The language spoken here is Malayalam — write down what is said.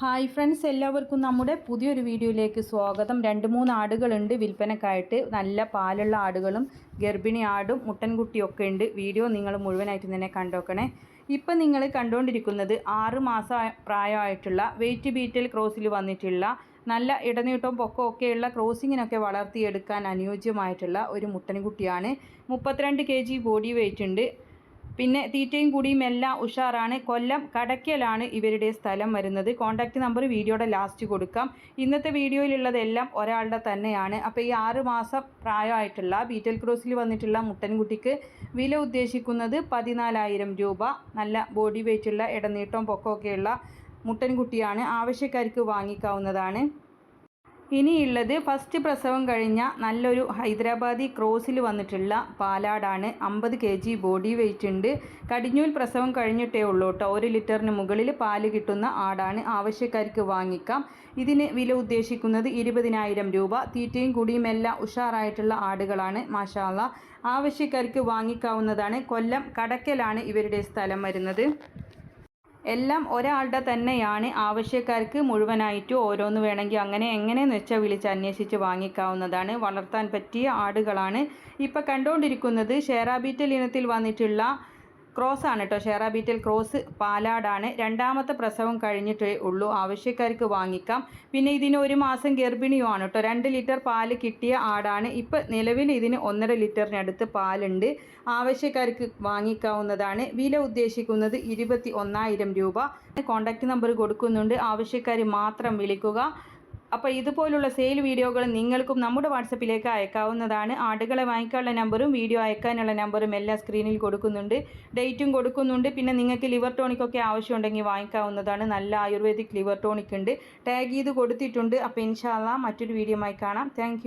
ഹായ് ഫ്രണ്ട്സ് എല്ലാവർക്കും നമ്മുടെ പുതിയൊരു വീഡിയോയിലേക്ക് സ്വാഗതം. രണ്ട് മൂന്ന് ആടുകളുണ്ട് വിൽപ്പനക്കായിട്ട്. നല്ല പാലുള്ള ആടുകളും ഗർഭിണി ആടും മുട്ടൻകുട്ടിയൊക്കെ ഉണ്ട്. വീഡിയോ നിങ്ങൾ മുഴുവനായിട്ട് തന്നെ കണ്ടോക്കണേ. ഇപ്പം നിങ്ങൾ കണ്ടുകൊണ്ടിരിക്കുന്നത് ആറ് മാസം പ്രായമായിട്ടുള്ള വെയിറ്റ് ബീറ്റൽ ക്രോസിൽ വന്നിട്ടുള്ള നല്ല ഇടനീട്ടവും പൊക്കമൊക്കെയുള്ള ക്രോസിങ്ങിനൊക്കെ വളർത്തിയെടുക്കാൻ അനുയോജ്യമായിട്ടുള്ള ഒരു മുട്ടൻകുട്ടിയാണ് മുപ്പത്തിരണ്ട് കെ ജി ബോഡി വെയിറ്റ് ഉണ്ട്. പിന്നെ തീറ്റയും കൂടിയും എല്ലാം ഉഷാറാണ്. കൊല്ലം കടയ്ക്കലാണ് ഇവരുടെ സ്ഥലം വരുന്നത്. കോൺടാക്റ്റ് നമ്പർ വീഡിയോയുടെ ലാസ്റ്റ് കൊടുക്കാം. ഇന്നത്തെ വീഡിയോയിലുള്ളതെല്ലാം ഒരാളുടെ തന്നെയാണ്. അപ്പോൾ ഈ ആറ് മാസം പ്രായമായിട്ടുള്ള ബീറ്റൽ ക്രോസിൽ വന്നിട്ടുള്ള മുട്ടൻകുട്ടിക്ക് വില ഉദ്ദേശിക്കുന്നത് പതിനാലായിരം രൂപ. നല്ല ബോഡി വെയ്റ്റുള്ള ഇടനീട്ടവും പൊക്കമൊക്കെയുള്ള മുട്ടൻകുട്ടിയാണ്. ആവശ്യക്കാർക്ക് വാങ്ങിക്കാവുന്നതാണ്. ഇനിയുള്ളത് ഫസ്റ്റ് പ്രസവം കഴിഞ്ഞ നല്ലൊരു ഹൈദരാബാദി ക്രോസിൽ വന്നിട്ടുള്ള പാലാടാണ്. അമ്പത് കെ ജി ബോഡി വെയിറ്റ് ഉണ്ട്. കടിഞ്ഞൂൽ പ്രസവം കഴിഞ്ഞിട്ടേ ഉള്ളൂ കേട്ടോ. ഒരു ലിറ്ററിന് മുകളിൽ പാൽ കിട്ടുന്ന ആടാണ്. ആവശ്യക്കാർക്ക് വാങ്ങിക്കാം. ഇതിന് വില ഉദ്ദേശിക്കുന്നത് ഇരുപതിനായിരം രൂപ. തീറ്റയും കുടിയും എല്ലാം ഉഷാറായിട്ടുള്ള ആടുകളാണ്. മാഷാല ആവശ്യക്കാർക്ക് വാങ്ങിക്കാവുന്നതാണ്. കൊല്ലം കടക്കലാണ് ഇവരുടെ സ്ഥലം വരുന്നത്. എല്ലാം ഒരാളുടെ തന്നെയാണ്. ആവശ്യക്കാർക്ക് മുഴുവനായിട്ട് ഓരോന്ന് വേണമെങ്കിൽ അങ്ങനെ എങ്ങനെയെന്ന് വെച്ചാൽ വിളിച്ച് അന്വേഷിച്ച് വാങ്ങിക്കാവുന്നതാണ്. വളർത്താൻ പറ്റിയ ആടുകളാണ്. ഇപ്പോൾ കണ്ടുകൊണ്ടിരിക്കുന്നത് ഷെറാബീറ്റൽ ഇനത്തിൽ വന്നിട്ടുള്ള ക്രോസ് ആണ് കേട്ടോ ഷെറ ബീറ്റൽ ക്രോസ് പാലാടാണ് രണ്ടാമത്തെ പ്രസവം കഴിഞ്ഞിട്ടേ ഉള്ളൂ. ആവശ്യക്കാർക്ക് വാങ്ങിക്കാം. പിന്നെ ഇതിന് ഒരു മാസം ഗർഭിണിയുമാണ് കേട്ടോ രണ്ട് ലിറ്റർ പാൽ കിട്ടിയ ആടാണ്. ഇപ്പം നിലവിൽ ഇതിന് ഒന്നര ലിറ്ററിനടുത്ത് പാലുണ്ട്. ആവശ്യക്കാർക്ക് വാങ്ങിക്കാവുന്നതാണ്. വില ഉദ്ദേശിക്കുന്നത് ഇരുപത്തി ഒന്നായിരം രൂപ. കോൺടാക്റ്റ് നമ്പർ കൊടുക്കുന്നുണ്ട്. ആവശ്യക്കാർ മാത്രം വിളിക്കുക. അപ്പോൾ ഇതുപോലുള്ള സെയിൽ വീഡിയോകൾ നിങ്ങൾക്കും നമ്മുടെ വാട്സപ്പിലേക്ക് അയക്കാവുന്നതാണ്. ആടുകളെ വാങ്ങിക്കാനുള്ള നമ്പറും വീഡിയോ അയക്കാനുള്ള നമ്പറും എല്ലാം സ്ക്രീനിൽ കൊടുക്കുന്നുണ്ട്. ഡേറ്റും കൊടുക്കുന്നുണ്ട്. പിന്നെ നിങ്ങൾക്ക് ലിവർ ടോണിക്കൊക്കെ ആവശ്യമുണ്ടെങ്കിൽ വാങ്ങിക്കാവുന്നതാണ്. നല്ല ആയുർവേദിക് ലിവർ ടോണിക് ഉണ്ട്. ടാഗ് ചെയ്ത് കൊടുത്തിട്ടുണ്ട്. അപ്പോൾ ഇൻഷാല്ല മറ്റൊരു വീഡിയോ ആയി കാണാം. താങ്ക്